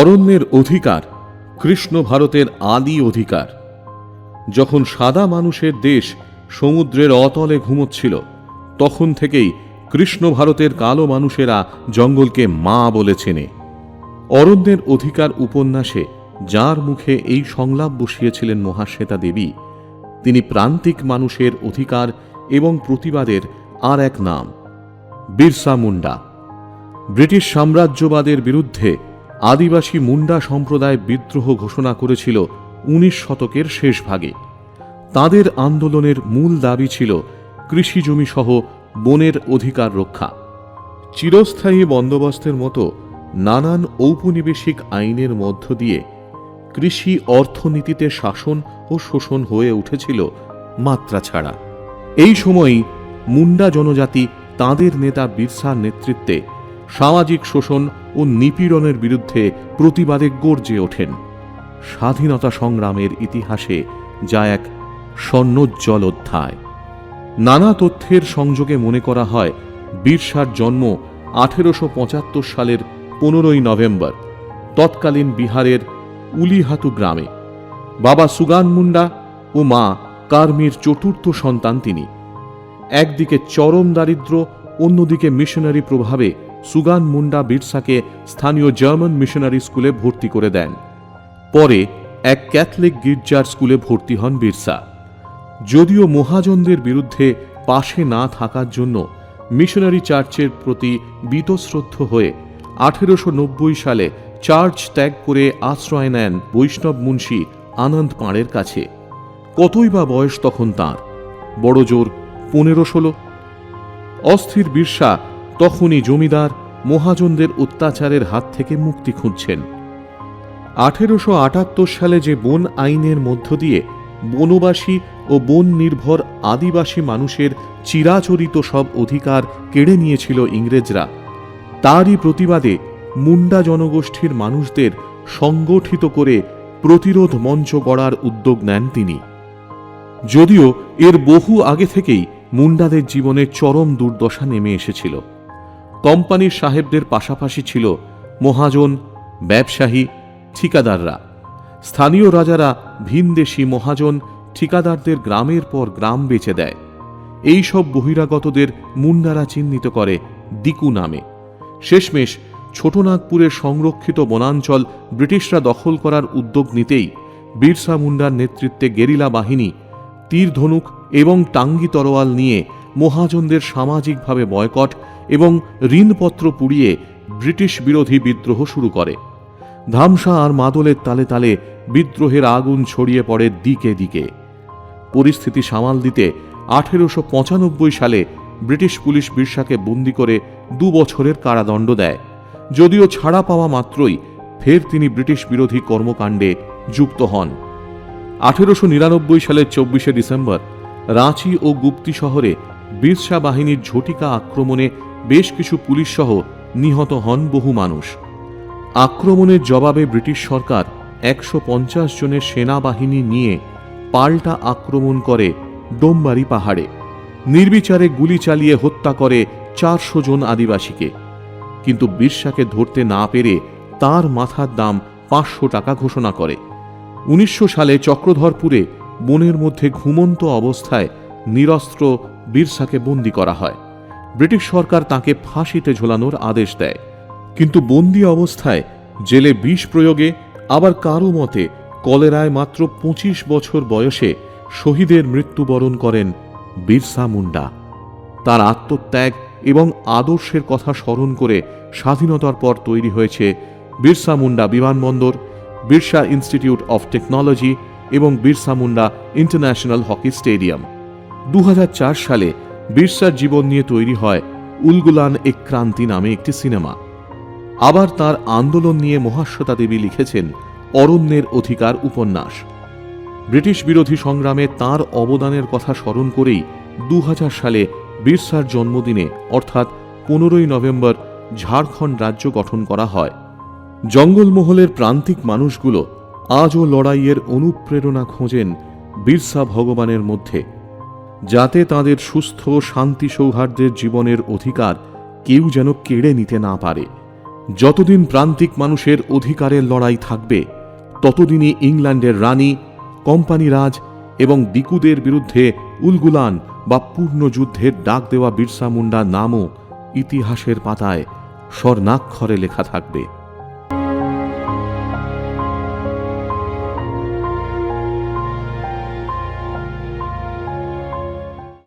অরণ্যের অধিকার, কৃষ্ণ ভারতের আদি অধিকার। যখন সাদা মানুষের দেশ সমুদ্রের অতলে ঘুমোচ্ছিল, তখন থেকেই কৃষ্ণ ভারতের কালো মানুষেরা জঙ্গলকে মা বলে চেনে। অরণ্যের অধিকার উপন্যাসে যার মুখে এই সংলাপ বসিয়েছিলেন মহাশ্বেতা দেবী, তিনি প্রান্তিক মানুষের অধিকার এবং প্রতিবাদের আর এক নাম, বিরসা মুন্ডা। ব্রিটিশ সাম্রাজ্যবাদের বিরুদ্ধে আদিবাসী মুন্ডা সম্প্রদায় বিদ্রোহ ঘোষণা করেছিল উনিশ শতকের শেষ ভাগে। তাদের আন্দোলনের মূল দাবি ছিল কৃষিজমি সহ বনের অধিকার রক্ষা। চিরস্থায়ী বন্দোবস্তের মতো নানান ঔপনিবেশিক আইনের মধ্য দিয়ে কৃষি অর্থনীতিতে শাসন ও শোষণ হয়ে উঠেছিল মাত্রা ছাড়া। এই সময়ই মুন্ডা জনজাতি তাদের নেতা বিরসার নেতৃত্বে সামাজিক শোষণ ও নিপীড়নের বিরুদ্ধে প্রতিবাদে গর্জে ওঠেন। স্বাধীনতা সংগ্রামের ইতিহাসে যা এক স্বর্ণোজ্জ্বল অধ্যায়। নানা তথ্যের সংযোগে মনে করা হয়, বীরসার জন্ম আঠেরোশো পঁচাত্তর সালের পনেরোই নভেম্বর, তৎকালীন বিহারের উলিহাতু গ্রামে। বাবা সুগান মুন্ডা ও মা কার্মির চতুর্থ সন্তান তিনি। একদিকে চরম দারিদ্র অন্যদিকে মিশনারি প্রভাবে সুগান মুন্ডা বিরসাকে স্থানীয় জার্মান মিশনারি স্কুলে ভর্তি করে দেন। পরে এক ক্যাথলিক গির্জার স্কুলে ভর্তি হন বিরসা। যদিও মহাজনদের বিরুদ্ধে পাশে না থাকার জন্য মিশনারি চার্চের প্রতি বীতশ্রদ্ধ হয়ে আঠেরোশো নব্বই সালে চার্চ ত্যাগ করে আশ্রয় নেন বৈষ্ণব মুন্সী আনন্দ পাঁড়ের কাছে। কতই বা বয়স তখন তাঁর? বড় জোর পনেরো ষোলো। অস্থির বিরসা তখনই জমিদার মহাজনদের অত্যাচারের হাত থেকে মুক্তি খুঁজছেন। আঠেরোশো আটাত্তর সালে যে বন আইনের মধ্য দিয়ে বনবাসী ও বন নির্ভর আদিবাসী মানুষের চিরাচরিত সব অধিকার কেড়ে নিয়েছিল ইংরেজরা, তারই প্রতিবাদে মুন্ডা জনগোষ্ঠীর মানুষদের সংগঠিত করে প্রতিরোধ মঞ্চ গড়ার উদ্যোগ নেন তিনি। যদিও এর বহু আগে থেকেই মুন্ডাদের জীবনে চরম দুর্দশা নেমে এসেছিল। কোম্পানির সাহেবদের পাশাপাশি ছিল মহাজন, ব্যবসায়ী, ঠিকাদাররা। স্থানীয় রাজারা ভিনদেশি মহাজন, ঠিকাদারদের গ্রামের পর গ্রাম বেচে দেয়। এই সব বহিরাগতদের মুন্ডারা চিহ্নিত করে দিকু নামে। শেষমেশ ছোটনাগপুরের সংরক্ষিত বনাঞ্চল ব্রিটিশরা দখল করার উদ্যোগ নিতেই বিরসা মুন্ডার নেতৃত্বে গেরিলা বাহিনী তীর ধনুক এবং টাঙ্গি তরোয়াল নিয়ে মহাজনদের সামাজিকভাবে বয়কট এবং ঋণপত্র পুড়িয়ে ব্রিটিশ বিরোধী বিদ্রোহ শুরু করে। ধামসা আর মাদলের তালে তালে বিদ্রোহের আগুন ছড়িয়ে পড়ে দিকে দিকে। পরিস্থিতি সামাল দিতে আঠেরোশো পঁচানব্বই সালে ব্রিটিশ পুলিশ বিরসাকে বন্দি করে দু বছরের কারাদণ্ড দেয়। যদিও ছাড়া পাওয়া মাত্রই ফের তিনি ব্রিটিশ বিরোধী কর্মকাণ্ডে যুক্ত হন। আঠেরোশো নিরানব্বই সালের চব্বিশে ডিসেম্বর রাঁচি ও গুপ্তি শহরে বিরসা বাহিনীর ঝটিকা আক্রমণে বেশ কিছু পুলিশ সহ নিহত হন বহু মানুষ। আক্রমণের জবাবে ব্রিটিশ সরকার একশো পঞ্চাশ জনের সেনাবাহিনী নিয়ে পাল্টা আক্রমণ করে ডোমবাড়ি পাহাড়ে। নির্বিচারে গুলি চালিয়ে হত্যা করে চারশো জন আদিবাসীকে। কিন্তু বিরসাকে ধরতে না পেরে তার মাথার দাম পাঁচশো টাকা ঘোষণা করে। উনিশশো সালে চক্রধরপুরে বনের মধ্যে ঘুমন্ত অবস্থায় নিরস্ত্র বিরসাকে বন্দি করা হয়। ব্রিটিশ সরকার তাকে ফাঁসিতে ঝোলানোর আদেশ দেয়। কিন্তু বন্দি অবস্থায় জেলে বিষ প্রয়োগে আবার কারও মতে কলেরায় মাত্র পঁচিশ বছর বয়সে শহীদের মৃত্যুবরণ করেন বিরসা মুন্ডা। তার আত্মত্যাগ এবং আদর্শের কথা স্মরণ করে স্বাধীনতার পর তৈরি হয়েছে বিরসা মুন্ডা বিমানবন্দর, বিরসা ইনস্টিটিউট অফ টেকনোলজি এবং Birsa Munda international hockey stadium. দু হাজার চার সালে বিরসার জীবন নিয়ে তৈরি হয় উলগুলান এক ক্রান্তি নামে একটি সিনেমা। আবার তার আন্দোলন নিয়ে মহাশ্বেতা দেবী লিখেছেন অরণ্যের অধিকার উপন্যাস। ব্রিটিশ বিরোধী সংগ্রামে তার অবদানের কথা স্মরণ করেই দু হাজার সালে বিরসার জন্মদিনে, অর্থাৎ পনেরোই নভেম্বর, ঝাড়খণ্ড রাজ্য গঠন করা হয়। জঙ্গলমহলের প্রান্তিক মানুষগুলো আজও লড়াইয়ের অনুপ্রেরণা খোঁজেন বিরসা ভগবানের মধ্যে। যাতে তাদের সুস্থ শান্তি সৌহার্দ্যের জীবনের অধিকার কেউ যেন কেড়ে নিতে না পারে। যতদিন প্রান্তিক মানুষের অধিকারের লড়াই থাকবে, ততদিনই ইংল্যান্ডের রানী কোম্পানিরাজ এবং দিকুদের বিরুদ্ধে উলগুলান বা পূর্ণ যুদ্ধের ডাক দেওয়া বিরসা মুন্ডা নামও ইতিহাসের পাতায় স্বর্ণাক্ষরে লেখা থাকবে।